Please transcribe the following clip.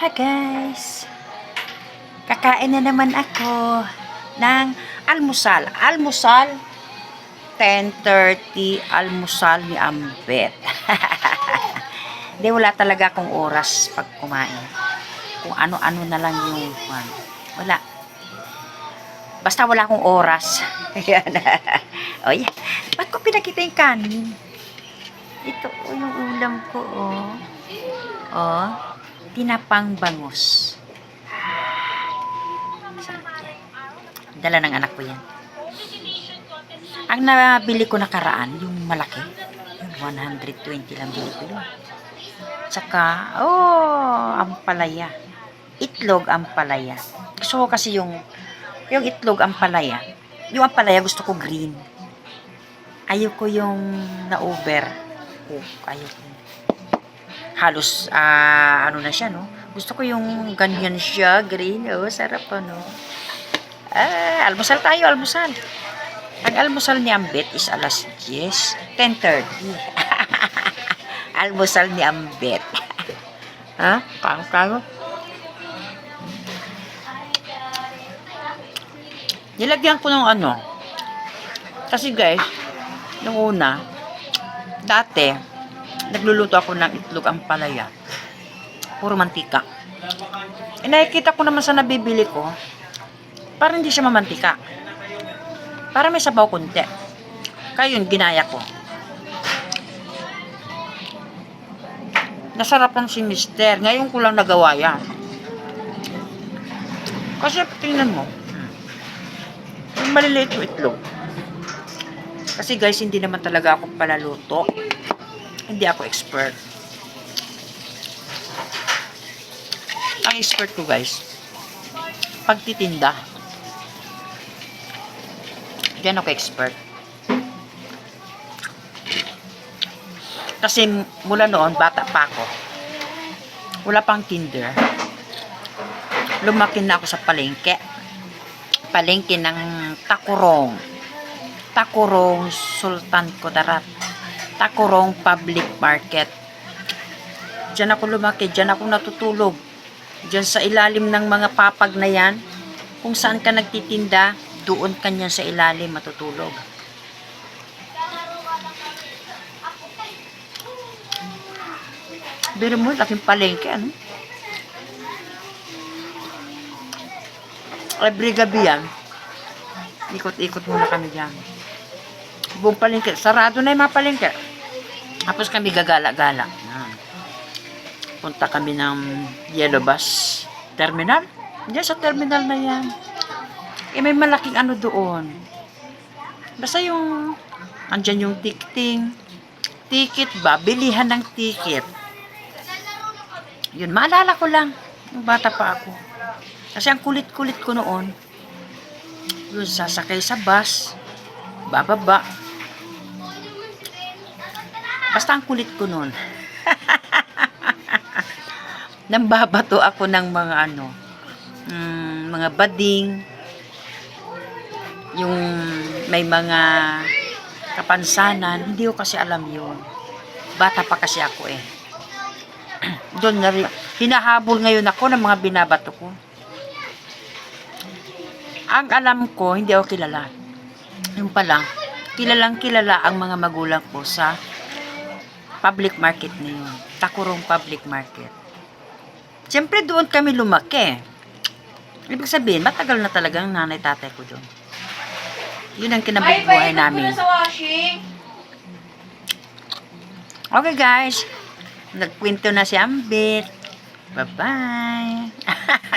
Hi guys! Kakain na naman ako ng almusal. Almusal, 10.30 almusal ni Ambet. Hindi, wala talaga akong oras pag kumain. Kung ano-ano na lang yung kwan. Wala. Basta wala akong oras. Ayan. o yan. Ba't ko pinakita yung kanin? Ito o yung ulam ko, oh. Oh, tinapang bangus. Dala ng anak ko yan. Ang nabili ko nakaraan, yung malaki, yung 120 lang bili ko yun. Tsaka, oh, ampalaya. Itlog ampalaya. Gusto ko kasi yung, yung itlog ampalaya. Yung ampalaya gusto ko green. Ayoko yung na-over cook. Ayoko. Halos, ah, ano na siya, no? Gusto ko yung ganyan siya, green. Oh, sarap, ano. Ah, almusal tayo, almusal. Ang almusal ni Ambet is alas 10, 10.30. almusal ni Ambet. ha? Kang kang. Nilagyan ko ng ano. Kasi guys, nung una, dati, nagluluto ako ng itlog ang palaya. Puro mantika. E nakikita ko naman sa nabibili ko, parang hindi siya mamantika. Para may sabaw konti. Kaya yun, ginaya ko. Nasarapan si mister. Ngayon ko lang nagawa yan. Kasi tingnan mo. Yung maliliit yung itlog. Kasi guys, hindi naman talaga ako palaluto. Hindi ako expert. Ang expert ko guys, pagtitinda. Diyan ako expert. Kasi mula noon, bata pa ako. Wala pang Tinder. Lumaki na ako sa palengke. Palengke ng Takurong. Takurong Sultan Kudarat. Takurong Public Market. Diyan ako lumaki, diyan ako natutulog. Diyan sa ilalim ng mga papag na yan, kung saan ka nagtitinda, doon ka niyan sa ilalim matutulog. Pero mo, laking palengke, ano? Every gabi yan, ikot-ikot muna kami dyan. Buong palengke, sarado na yung mga palengke. Tapos kami gagala-gala. Punta kami ng Yellow Bus Terminal. Diyan sa terminal na yan. Eh, may malaking ano doon. Basta yung, andyan yung ticketing. Ticket ba? Bilihan ng ticket. Yun, maalala ko lang. Nung bata pa ako. Kasi ang kulit-kulit ko noon, yun, sasakay sa bus, bababa. Basta ang kulit ko noon. Nambabato ako ng mga ano, mm, mga bading, yung may mga kapansanan, hindi ko kasi alam yun. Bata pa kasi ako eh. Doon na rin, hinahabol ngayon ako ng mga binabato ko. Ang alam ko, hindi ako kilala. Yung pala, kilalang kilala ang mga magulang ko sa public market na yun. Takurong public market. Siyempre doon kami lumaki. Ibig sabihin, matagal na talagang nanay tatay ko doon. Yun ang kinabubuhay namin. Okay guys, nagkwento na si Ambit. Bye-bye.